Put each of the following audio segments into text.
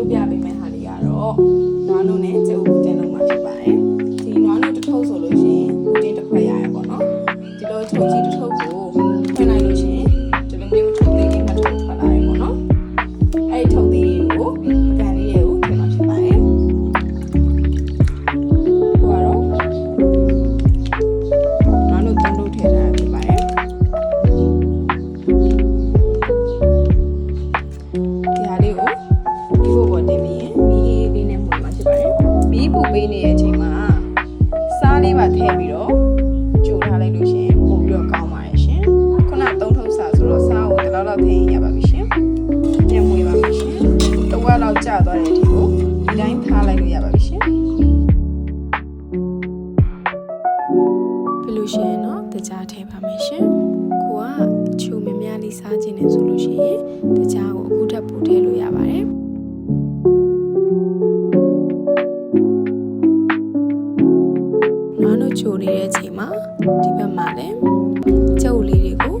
လုပ်ပြပေးမယ့်ဟာလေးကတော့နွားနို့နဲ့ကြက်ဥကိုတင်လုပ်မှာဖြစ်ပါတယ်ဒီနွားနို့တစ်ထုပ်ဆိုလို့ရှိရင်ဒီတစ် မီးပူပေးနေတဲ့အချိန်မှာစားလေးပါထည့်ပြီးတော့ကြိုထားလိုက်လို့ရှရင်ပို့ပြီးတော့ကောင်းပါတယ်ရှင်ခုနသုံးထုပ်စားဆိုတော့စားကိုတစ်လောက်လောက်ထည့်ရင်ရပါပြီရှင်ပြန်မွေးပါမယ်ရှင်တစ်ဝက်လောက်ကြာသွားတဲ့အထိကိုဒီတိုင်းထားလိုက်လို့ရပါပြီရှင်ပြီးလို့ရှိရင်တော့တကြားထည့်ပါမယ်ရှင်ကိုကအချိုမများလေးစားခြင်းနဲ့ဆိုလို့ရှိရင်တကြားကိုအခုထပ်ပို့ထည့်လို့ရပါ ချိုနေတဲ့အချိန်မှာဒီဘက်မှာလည်းကြုတ်လေးတွေကို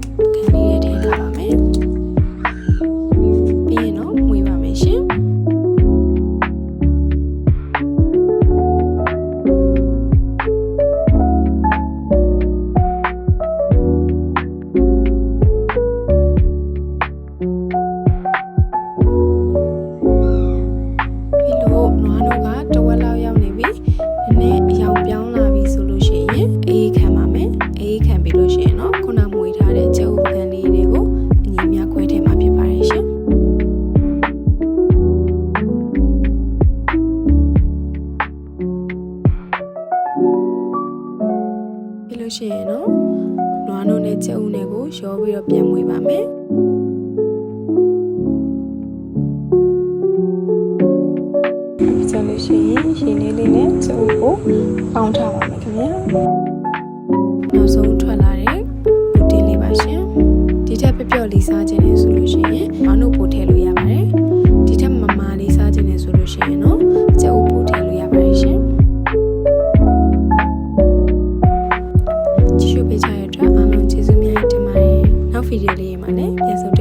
လို့ရှိရင်တော့နွားတို့နဲ့ကျုပ်နဲ့ကိုရောပြီးတော့ပြန်မွေပါမယ်ဆိုလို့ရှိရင်ရှင်လေးလေးနဲ့ကျုပ်ကိုပေါင်းထားပါမယ်ခင်ဗျာနောက်ဆုံးထွက်လာတဲ့ဘူတင်လေးပါရှင်ဒီထက်ပျော့ပျော့လေးစားခြင်းနဲ့ဆိုလို့ရှိရင်မနု ကြည့်